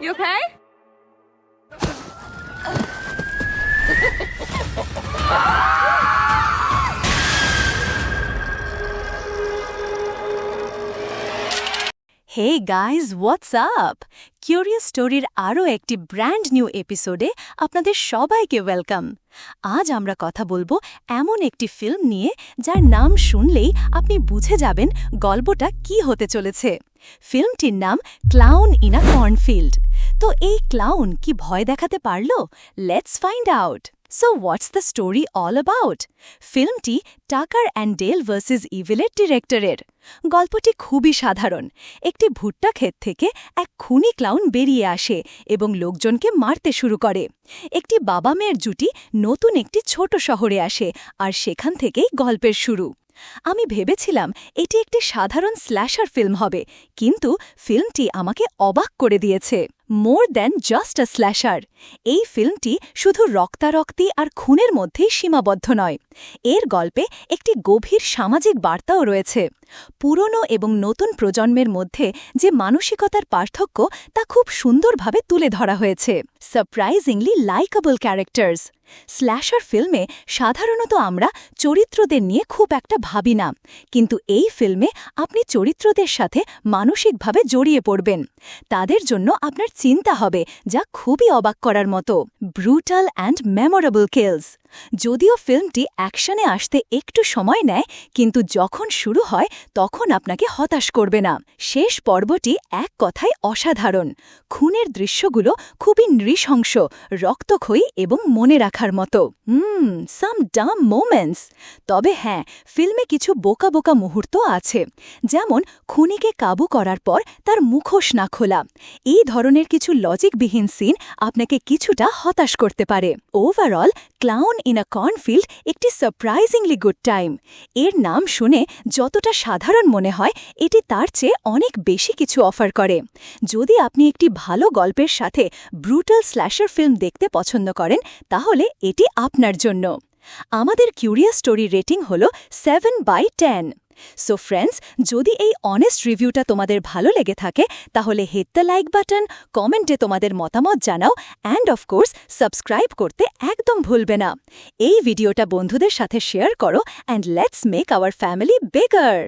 You okay? Hey guys what's up curious স্টোরির আরও একটি ব্র্যান্ড নিউ এপিসোডে আপনাদের সবাইকে ওয়েলকাম আজ আমরা কথা বলব এমন একটি ফিল্ম নিয়ে যার নাম শুনলেই আপনি বুঝে যাবেন গল্পটা কি হতে চলেছে। ফিল্মটির নাম ক্লাউন ইন আ কর্নফিল্ড। তো এই ক্লাউন কি ভয় দেখাতে পারল? Let's find out so what's the story all about ফিল্মটি Tucker and del versus ইভিলের ডিরেক্টরের। গল্পটি খুবই সাধারণ। একটি ভুট্টা ক্ষেত থেকে এক খুনি ক্লাউন বেরিয়ে আসে এবং লোকজনকে মারতে শুরু করে। একটি বাবা মেয়ের জুটি নতুন একটি ছোট শহরে আসে আর সেখান থেকেই গল্পের শুরু। আমি ভেবেছিলাম এটি একটি সাধারণ স্ল্যাশার ফিল্ম হবে, কিন্তু ফিল্মটি আমাকে অবাক করে দিয়েছে। More than just a slasher এই ফিল্মটি শুধু রক্তারক্তি আর খুনের মধ্যেই সীমাবদ্ধ নয়। এর গল্পে একটি গভীর সামাজিক বার্তাও রয়েছে। পুরনো এবং নতুন প্রজন্মের মধ্যে যে মানসিকতার পার্থক্য তা খুব সুন্দরভাবে তুলে ধরা হয়েছে। সারপ্রাইজিংলি লাইকেবল ক্যারেক্টার্স স্ল্যাশার ফিল্মে সাধারণত আমরা চরিত্রদের নিয়ে খুব একটা ভাবি না। কিন্তু এই ফিল্মে আপনি চরিত্রদের সাথে মানসিকভাবে জড়িয়ে পড়বেন। তাদের জন্য আপনার চিন্তা হবে, যা খুবই অবাক করার মতো। ব্রুটাল অ্যান্ড মেমোরেবল কিলস যদিও ফিল্মটি অ্যাকশনে আসতে একটু সময় নেয়, কিন্তু যখন শুরু হয়, তখন আপনাকে হতাশ করবে না। শেষ পর্বটি এক কথায় অসাধারণ। খুনের দৃশ্যগুলো খুবই নৃশংস, রক্তক্ষয়ী এবং মনে রাখার মতো। হুম সাম ডাম মোমেন্টস তবে হ্যাঁ ফিল্মে কিছু বোকা বোকা মুহূর্ত আছে। যেমন, খুনিকে কাবু করার পর তার মুখোশ না খোলা। এই ধরনের কিছু লজিকবিহীন সিন আপনাকে কিছুটা হতাশ করতে পারে। Overall clown in a cornfield একটি সারপ্রাইজিংলি গুড টাইম। এর নাম শুনে যতটা সাধারণ মনে হয়, এটি তার চেয়ে অনেক বেশি কিছু অফার করে। যদি আপনি একটি ভালো গল্পের সাথে ব্রুটাল স্ল্যাশার ফিল্ম দেখতে পছন্দ করেন, তাহলে এটি আপনার জন্য। আমাদের কিউরিয়াস স্টোরি রেটিং হল seven by ten. So friends যদি এই অনেস্ট রিভিউটা তোমাদের ভালো লেগে থাকে, তাহলে হিট দ্য লাইক বাটন কমেন্টে তোমাদের মতামত জানাও অ্যান্ড অফকোর্স সাবস্ক্রাইব করতে একদম ভুলবে না। এই ভিডিওটা বন্ধুদের সাথে শেয়ার করো and let's make our family bigger